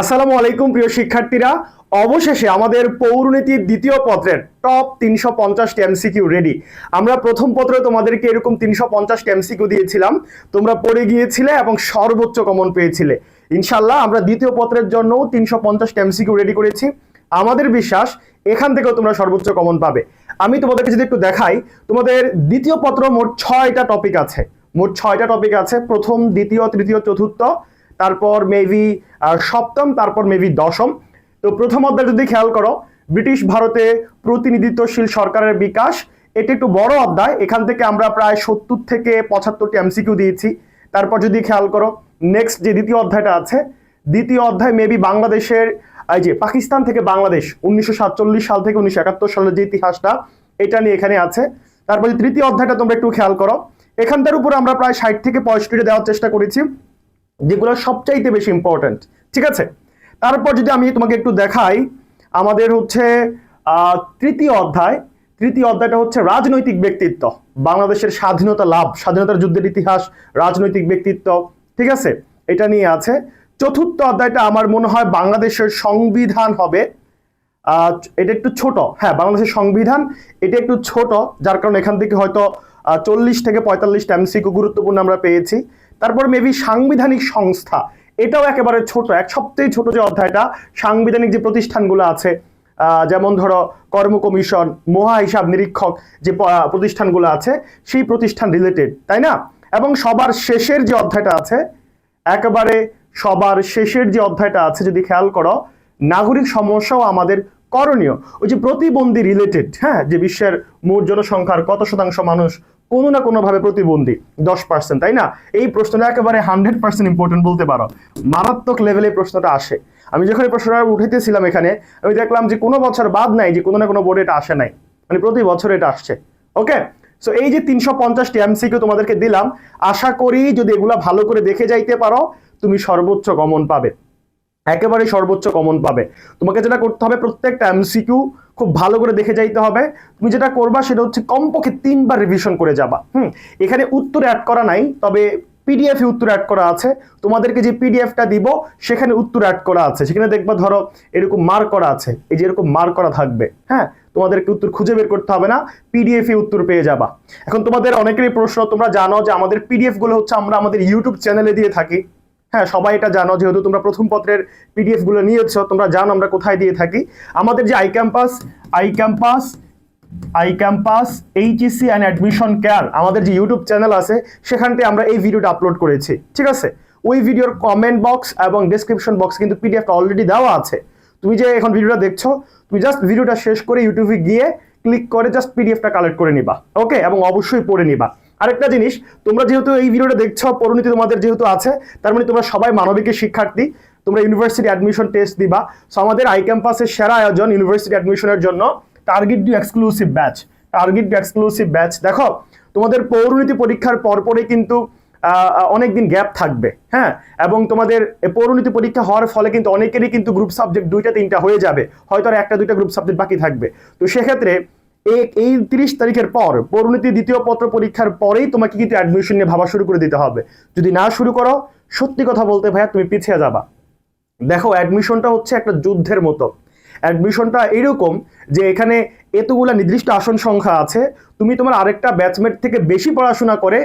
আসসালামু আলাইকুম, প্রিয় শিক্ষার্থীরা। অবশেষে আমাদের পৌরনীতির দ্বিতীয় পত্রের টপ তিনশো পঞ্চাশটি এমসিকিউ রেডি। আমরা প্রথম পত্রে তোমাদেরকে এরকম তিনশো পঞ্চাশটি এমসিকিউ দিয়েছিলাম। তোমরা পড়ে গিয়েছিলে এবং সর্বোচ্চ কমন পেয়েছিলে। ইনশাল্লাহ আমরা দ্বিতীয় পত্রের জন্য তিনশো পঞ্চাশটি এমসিকিউ রেডি করেছি। আমাদের বিশ্বাস, এখান থেকেও তোমরা সর্বোচ্চ কমন পাবে। আমি তোমাদেরকে যদি একটু দেখাই, তোমাদের দ্বিতীয় পত্র মোট ছয়টা টপিক আছে। মোট ছয়টা টপিক আছে। প্রথম, দ্বিতীয়, তৃতীয়, চতুর্থ। তারপর মেবি সপ্তম, তারপর মেবি দশম। তো প্রথম অধ্যায় যদি খেয়াল করো, ব্রিটিশ ভারতে প্রতিনিধিত্বশীল সরকারের বিকাশ, এটি একটু বড় অধ্যায়। এখান থেকে আমরা প্রায় সত্তর থেকে পঁচাত্তরটি এমসিকিউ দিয়েছি। তারপর যদি খেয়াল করো নেক্সট যে দ্বিতীয় অধ্যায়টা আছে, দ্বিতীয় অধ্যায় মেবি বাংলাদেশের, এই যে পাকিস্তান থেকে বাংলাদেশ, উনিশশো সাতচল্লিশ সাল থেকে উনিশশো একাত্তর সালের যে ইতিহাসটা, এটা নিয়ে এখানে আছে। তারপর তৃতীয় অধ্যায়টা তোমরা একটু খেয়াল করো। এখানটার উপরে আমরা প্রায় ষাট থেকে পঁয়ষট্টিটা দেওয়ার চেষ্টা করেছি। যেগুলো সবচাইতে বেশি ইম্পর্ট্যান্ট ঠিক আছে? তারপর যদি আমি তোমাকে একটু দেখাই, আমাদের হচ্ছে তৃতীয় অধ্যায়। তৃতীয় অধ্যায়টা হচ্ছে রাজনৈতিক ব্যক্তিত্ব, বাংলাদেশের স্বাধীনতা লাভ, স্বাধীনতার যুদ্ধের ইতিহাস, রাজনৈতিক ব্যক্তিত্ব, ঠিক আছে? এটা নিয়ে আছে। চতুর্থ অধ্যায়টা আমার মনে হয় বাংলাদেশের সংবিধান হবে। এটা একটু ছোট হ্যাঁ বাংলাদেশের সংবিধান, এটা একটু ছোট, যার কারণে এখান থেকে হয়তো চল্লিশ থেকে পঁয়তাল্লিশটা এমসিকিউ গুরুত্বপূর্ণ আমরা পেয়েছি। তারপর মেবি সাংবিধানিক সংস্থা। এটাও একেবারে ছোট, এক সবচেয়ে ছোট যে অধ্যায়টা, সাংবিধানিক যে প্রতিষ্ঠানগুলো আছে যেমন ধরো কর্ম কমিশন, মহা হিসাব নিরীক্ষক যে প্রতিষ্ঠানগুলো আছে, সেই প্রতিষ্ঠান রিলেটেড তাই না? এবং সবার শেষের যে অধ্যায়টা আছে, একেবারে সবার শেষের যে অধ্যায়টা আছে, যদি খেয়াল করো, নাগরিক সমস্যাও আমাদের করণীয়। ওই যে প্রতিবন্ধী রিলেটেড হ্যাঁ যে বিশ্বের মোট জনসংখ্যার কত শতাংশ মানুষ কোনো না কোনোভাবে প্রতিবন্ধী, দশ পার্সেন্ট তাই না? এই প্রশ্নটা একেবারে হান্ড্রেড পার্সেন্ট ইম্পর্টেন্ট বলতে পারো। মারাত্মক লেভেলে প্রশ্নটা আসে। আমি যখন এই প্রশ্নটা উঠাইতেছিলাম এখানে, আমি দেখলাম যে কোনো বছর বাদ নাই যে কোনো না কোনো বোর্ডে এটা আসে নাই। মানে প্রতি বছর এটা আসছে। ওকে সো এই যে তিনশো পঞ্চাশটি এমসিকিউ তোমাদেরকে দিলাম, আশা করি যদি এগুলা ভালো করে দেখে যাইতে পারো, তুমি সর্বোচ্চ গমন পাবে। একেবারে সর্বোচ্চ কমন পাবে। তোমাকে যেটা করতে হবে প্রত্যেকটা এমসিকিউ খুব ভালো করে দেখে যাইতে হবে। তুমি যেটা করবা সেটা হচ্ছে কমপক্ষে তিনবার রিভিশন করে যাবা। হুম, এখানে উত্তর অ্যাড করা নাই, তবে পিডিএফ উত্তর অ্যাড করা আছে। তোমাদেরকে যে পিডিএফটা দিব, সেখানে উত্তর অ্যাড করা আছে। সেখানে দেখবা ধরো এরকম মার্ক করা আছে। এই যে এরকম মার্ক করা থাকবে হ্যাঁ? তোমাদেরকে উত্তর খুঁজে বের করতে হবে না পিডিএফ উত্তর পেয়ে যাবা। এখন তোমাদের অনেকেরই প্রশ্ন, তোমরা জানো যে আমাদের পিডিএফগুলো হচ্ছে আমরা আমাদের ইউটিউব চ্যানেলে দিয়ে থাকি। হ্যাঁ সবাই এটা জানো, যেহেতু তোমরা প্রথম পত্রের পিডিএফগুলো নিয়েছো, তোমরা জানো আমরা কোথায় দিয়ে থাকি। আমাদের যে I campus I campus I campus HSC and admission care আমাদের যে ইউটিউব চ্যানেল আছে সেখানটায় আমরা এই ভিডিওটা আপলোড করেছি, ঠিক আছে? ওই ভিডিওর কমেন্ট বক্স এবং ডেসক্রিপশন বক্স কিন্তু পিডিএফটা অলরেডি দেওয়া আছে। তুমি যে এখন ভিডিওটা দেখছ, তুমি জাস্ট ভিডিওটা শেষ করে ইউটিউবে গিয়ে ক্লিক করে জাস্ট পিডিএফটা কালেক্ট করে নিবা ওকে এবং অবশ্যই পড়ে নিবা। আরেকটা জিনিস, তোমরা যেহেতু এই ভিডিওটা দেখছ পরিণতি তোমাদের যেহেতু আছে, তার মানে তোমরা সবাই মানবিকের শিক্ষার্থী, তোমরা ইউনিভার্সিটি অ্যাডমিশন টেস্ট দিবা। সো আমাদের আই ক্যাম্পাসের সেরা আয়োজন ইউনিভার্সিটি অ্যাডমিশনের জন্য target do exclusive batch target do exclusive batch দেখো, তোমাদের পৌরনীতি পরীক্ষার পরপরই কিন্তু অনেক দিন গ্যাপ থাকবে হ্যাঁ? এবং তোমাদের পৌরনীতি পরীক্ষা হওয়ার ফলে কিন্তু অনেকেরই কিন্তু গ্রুপ সাবজেক্ট দুইটা, তিনটা হয়ে যাবে। হয়তো আর একটা, দুইটা গ্রুপ সাবজেক্ট বাকি থাকবে। তো সেক্ষেত্রে এই তিরিশ তারিখের পর পরিণতি দ্বিতীয় পত্র পরীক্ষার পরেই তোমাকে কিন্তু অ্যাডমিশন নিয়ে ভাবা শুরু করে দিতে হবে। যদি না শুরু করো, সত্যি কথা বলতে ভাইয়া, তুমি পিছিয়ে যাবা। দেখো অ্যাডমিশনটা হচ্ছে একটা যুদ্ধের মতো। অ্যাডমিশনটা এরকম যে এখানে এতগুলা নির্দিষ্ট আসন সংখ্যা আছে, তুমি তোমার আরেকটা ব্যাচমেট থেকে বেশি পড়াশোনা করে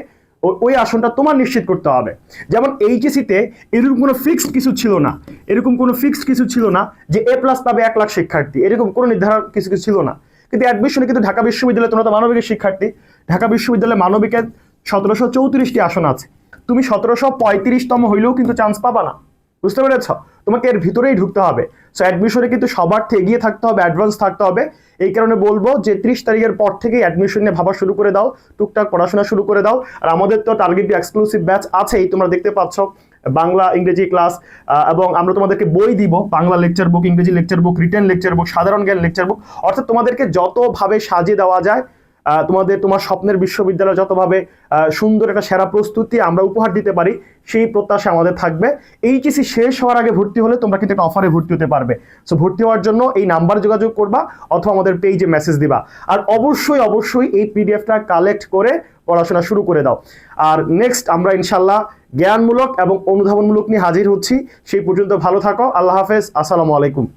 ওই আসনটা তোমার নিশ্চিত করতে হবে। যেমন এইচএসিতে এরকম কোনো ফিক্সড কিছু ছিল না। এরকম কোনো ফিক্সড কিছু ছিল না যে এ প্লাস পাবে এক লাখ শিক্ষার্থী। এরকম কোনো নির্ধারণ কিছু কিছু ছিল না। কিন্তু অ্যাডমিশনে কিন্তু ঢাকা বিশ্ববিদ্যালয়ে তোমরা তো মানবিকের শিক্ষার্থী। ঢাকা বিশ্ববিদ্যালয়ে মানবিকের সতেরোশো চৌত্রিশটি আসন আছে। তুমি সতেরোশো পঁয়ত্রিশতম হইলেও কিন্তু চান্স পাবা না। বুঝতে পেরেছ? তোমাকে এর ভিতরেই ঢুকতে হবে। সো অ্যাডমিশনে কিন্তু সবার থেকে এগিয়ে থাকতে হবে অ্যাডভান্স থাকতে হবে। এই কারণে বলব যে ত্রিশ তারিখের পর থেকে অ্যাডমিশন নিয়ে ভাবা শুরু করে দাও, টুকটাক পড়াশোনা শুরু করে দাও। আর আমাদের তো টার্গেট এক্সক্লুসিভ ব্যাচ আছেই, তোমরা দেখতে পাচ্ছ। বাংলা, ইংরেজি ক্লাস এবং আমরা তোমাদেরকে বই দিব, বাংলা লেকচার বুক ইংরেজি lecture book written lecture book সাধারণ জ্ঞান লেকচার বুক অর্থাৎ তোমাদেরকে যতভাবে সাজিয়ে দেওয়া যায় তোমাদের তোমার স্বপ্নের বিশ্ববিদ্যালয় যতভাবে সুন্দর একটা সেরা প্রস্তুতি আমরা উপহার দিতে পারি, সেই প্রত্যাশা আমাদের থাকবে। এইচএসি শেষ হওয়ার আগে ভর্তি হলে তোমরা কিন্তু একটা অফারে ভর্তি হতে পারবে। সো ভর্তি হওয়ার জন্য এই নাম্বার যোগাযোগ করবা অথবা আমাদের পেজে মেসেজ দিবা। আর অবশ্যই অবশ্যই এই পিডিএফটা কালেক্ট করে পড়াশোনা শুরু করে দাও। আর নেক্সট আমরা ইনশাল্লাহ জ্ঞানমূলক এবং অনুধাবনমূলক নিয়ে হাজির হচ্ছি। সেই পর্যন্ত ভালো থাকো। আল্লাহ হাফেজ। আসসালামু আলাইকুম।